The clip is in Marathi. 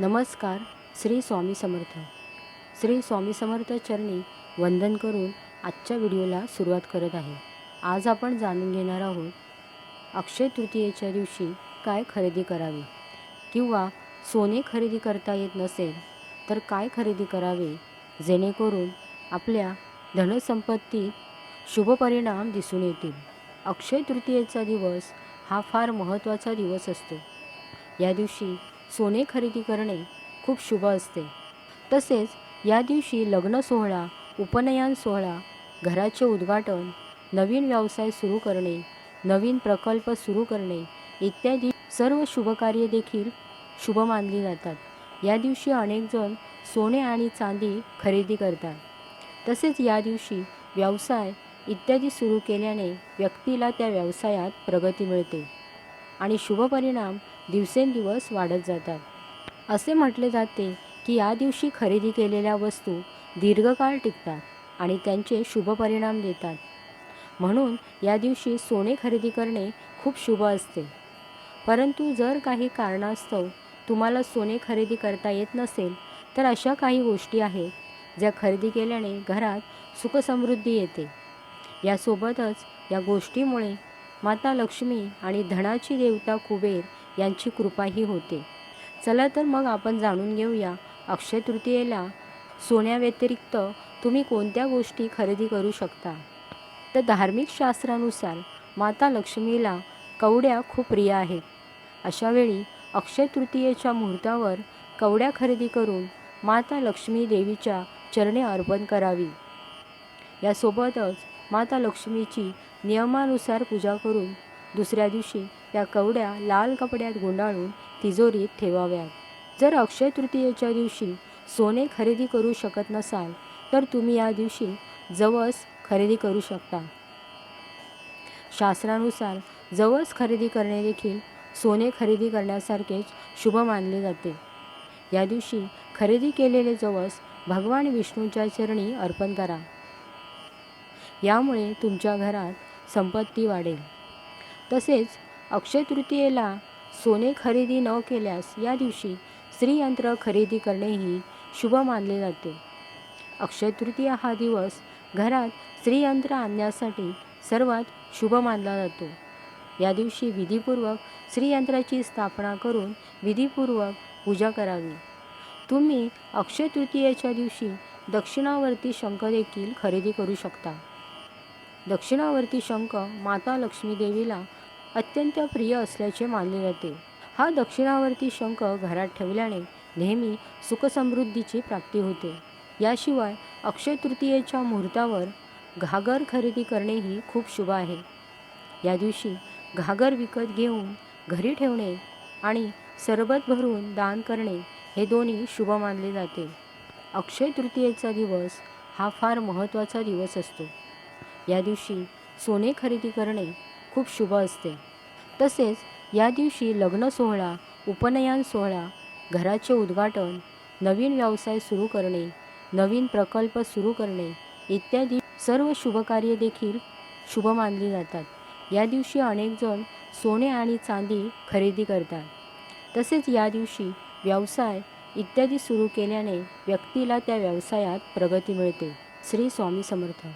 नमस्कार श्री स्वामी समर्थ. श्री स्वामी समर्थ चरणी वंदन करून आजच्या व्हिडिओला सुरुवात करत आहे. आज आपण जाणून घेणार आहोत अक्षय तृतीयेच्या दिवशी काय खरेदी करावी? किंवा सोने खरेदी करता येत नसेल तर काय खरेदी करावे? जेणेकरून आपल्या धनसंपत्तीत शुभ परिणाम दिसून येतील. अक्षय तृतीयेचा दिवस हा फार महत्त्वाचा दिवस असतो. या दिवशी सोने खरेदी करणे खूप शुभ असते. तसेच या दिवशी लग्न सोहळा उपनयन सोहळा घराचे उद्घाटन नवीन व्यवसाय सुरू करणे नवीन प्रकल्प सुरू करणे इत्यादी सर्व शुभकार्य देखील शुभ मानली जातात. या दिवशी अनेकजण सोने आणि चांदी खरेदी करतात. तसेच या दिवशी व्यवसाय इत्यादी सुरू केल्याने व्यक्तीला त्या व्यवसायात प्रगती मिळते आणि शुभ परिणाम दिवसेंदिवस वाढत जातात. असे म्हटले जाते की या दिवशी खरेदी केलेल्या वस्तू दीर्घकाळ टिकतात आणि त्यांचे शुभ परिणाम देतात. म्हणून या दिवशी सोने खरेदी करणे खूप शुभ असते. परंतु जर काही कारणास्तव तुम्हाला सोने खरेदी करता येत नसेल तर अशा काही गोष्टी आहेत ज्या खरेदी केल्याने घरात सुखसमृद्धी येते. यासोबतच या गोष्टीमुळे माता लक्ष्मी आणि धनाची देवता कुबेर यांची कृपाही होते. चला तर मग आपण जाणून घेऊया. अक्षय तृतीयेला सोन्याव्यतिरिक्त तुम्ही कोणत्या गोष्टी खरेदी करू शकता? तर धार्मिक शास्त्रानुसार माता लक्ष्मीला कवड्या खूप प्रिय आहेत. अशावेळी अक्षय तृतीयेच्या मुहूर्तावर कवड्या खरेदी करून माता लक्ष्मी देवीच्या चरणे अर्पण करावी. यासोबतच माता लक्ष्मीची नियमानुसार पूजा करून दुसऱ्या दिवशी या कवड्या लाल कपड्यात गुंडाळून तिजोरीत ठेवाव्यात. जर अक्षय तृतीयेच्या दिवशी सोने खरेदी करू शकत नसाल तर तुम्ही या दिवशी जवस खरेदी करू शकता. शास्त्रानुसार जवस खरेदी करणे देखील सोने खरेदी करण्यासारखेच शुभ मानले जाते. या दिवशी खरेदी केलेले जवस भगवान विष्णूच्या चरणी अर्पण करा. यामुळे तुमच्या घरात संपत्ती वाढेल. तसेच अक्षय तृतीयेला सोने खरेदी न केल्यास या दिवशी स्त्रीयंत्र खरेदी करणेही शुभ मानले जाते. अक्षय तृतीया हा दिवस घरात स्त्रीयंत्र आणण्यासाठी सर्वात शुभ मानला जातो. या दिवशी विधीपूर्वक स्त्रीयंत्राची स्थापना करून विधीपूर्वक पूजा करावी. तुम्ही अक्षय तृतीयेच्या दिवशी दक्षिणावर्ती शंख देखील खरेदी करू शकता. दक्षिणावर्ती शंख माता लक्ष्मी देवीला अत्यंत प्रिय असल्याचे मानले जाते. हा दक्षिणावर्ती शंख घरात ठेवल्याने नेहमी सुखसमृद्धीची प्राप्ती होते. याशिवाय अक्षय तृतीयेच्या मुहूर्तावर घागर खरेदी करणेही खूप शुभ आहे. या दिवशी घागर विकत घेऊन घरी ठेवणे आणि सरबत भरून दान करणे हे दोन्ही शुभ मानले जाते. अक्षय तृतीयेचा दिवस हा फार महत्त्वाचा दिवस असतो. या दिवशी सोने खरेदी करणे खूप शुभ असते. तसेच या दिवशी लग्न सोहळा उपनयन सोहळा घराचे उद्घाटन नवीन व्यवसाय सुरू करणे नवीन प्रकल्प सुरू करणे इत्यादी सर्व शुभकार्य देखील शुभ मानली जातात. या दिवशी अनेकजण सोने आणि चांदी खरेदी करतात. तसेच या दिवशी व्यवसाय इत्यादी सुरू केल्याने व्यक्तीला त्या व्यवसायात प्रगती मिळते. श्री स्वामी समर्थ.